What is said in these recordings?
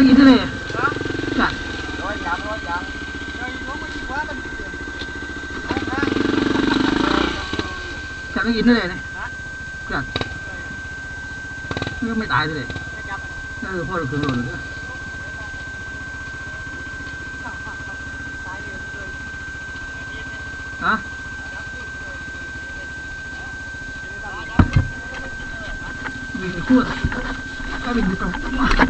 lagi itu nih. Nah. Rồi giảm, rồi giảm. Rồi nó mới quá bên. Chặt cái gì nữa này này. Chặt. Nó mới đại thế này. Nó được thôi được rồi nữa. ฮะมีคู่ก็มีคู่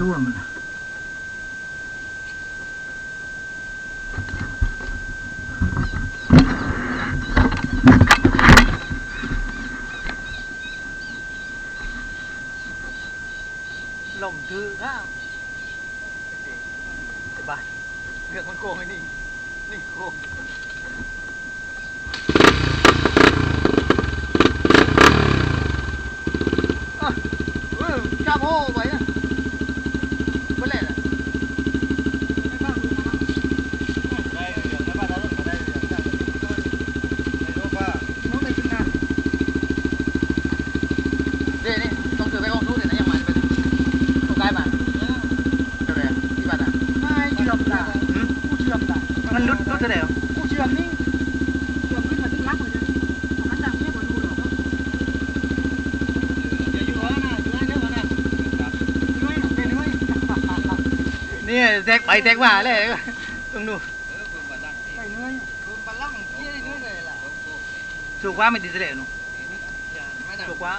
มันด้วมนะลมคือข้าวสบายเรื่องมันโกงไอ้นี่ นี่โกงอะเออจับโอ้ไปนะไม่เล่นอะน้องได้ขึ้นนะเดี๋ยวนี่ต้องถือไปกองทุนเนี่ยนะยังมาไปต้องได้มาเท่าไหร่อะที่บ้านอะ ไม่เชื่อมได้ผู้เชื่อมได้ มันรุดรุด เท่าไหร่อะผู้เชื่อมนี่เชื่อมขึ้นมาถึงรักเลยมันดังเนี่ยบ่ดูหรอกน้อยหน่อยเป็นน้อยนี่แทกไปแทกมาเลยต้องดูไปน้อยสูกว่าไม่ติดเสลหนูสูกว่า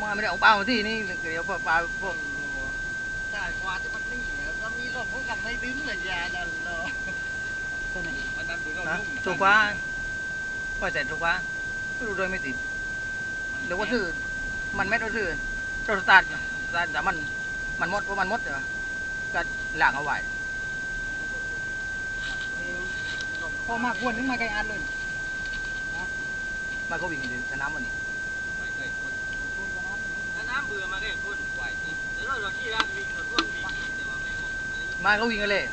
มาไม่ได้เอาเป้ามาที่นี่เดี๋ยวปลาปลาพวกจ่ายกว่าที่มันนี่แล้วมีรถพวกกันไม่ดึงเลยยาดันรอ นะสูกว่าว่าแต่สูกว่าดูโดยไม่ติดหรือว่าซื้อมันแม่เราซื้อเราสตาร์ทสตาร์ทแต่มันมันหมดว่ามันหมดเหรอก็หลังเอาไว้พอมากวนนึงมาไกลอันเลยมันก็วิ่งในสนามวันนี้น้ำเบื่อมาแค่คนไหวนี่แล้วเราขี้ร้านวิ่งรถร่วมวิ่งแต่ว่าไม่ออกมันก็วิ่งกันเลย